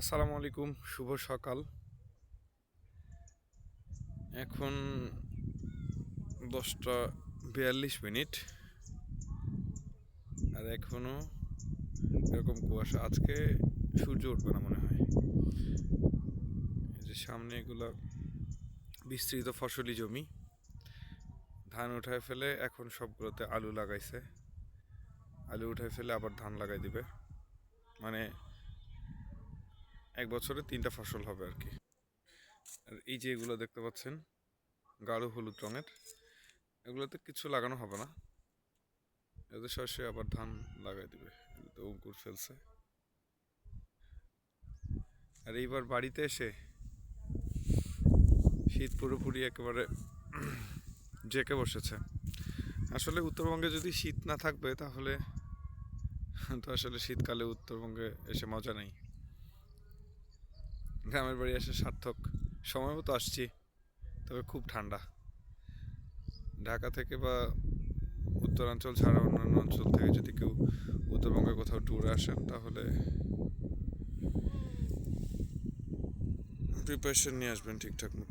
আসসালামু আলাইকুম, শুভ সকাল। এখন দশটা বিয়াল্লিশ মিনিট। আর এখনও এরকম কুয়াশা, আজকে সূর্য উঠবে না মনে হয়। যে সামনে এগুলো বিস্তৃত ফসলি জমি, ধান উঠায় ফেলে এখন সবগুলোতে আলু লাগাইছে। আলু উঠায় ফেলে আবার ধান লাগাই দিবে। মানে এক বছরে তিনটা ফসল হবে আর কি। আর এই যে এগুলো দেখতে পাচ্ছেন, গাঢ় হলুদ রঙের, এগুলোতে কিছু লাগানো হবে না। এদের শস্যে আবার ধান লাগাই দিবে তো অঙ্কুর ফেলছে। আর এইবার বাড়িতে এসে শীত পুরোপুরি একেবারে জেকে বসেছে। আসলে উত্তরবঙ্গে যদি শীত না থাকবে, তাহলে তো আসলে শীতকালে উত্তরবঙ্গে এসে মজা নেই। গ্রামের বাড়ি এসে সার্থক। সময় মতো আসছি, তবে খুব ঠান্ডা। ঢাকা থেকে বা উত্তরাঞ্চল ছাড়া অন্যান্য অঞ্চল থেকে যদি কেউ উত্তরবঙ্গে কোথাও ট্যুরে আসেন, তাহলে প্রিপারেশন নিয়ে আসবেন ঠিকঠাক মতো।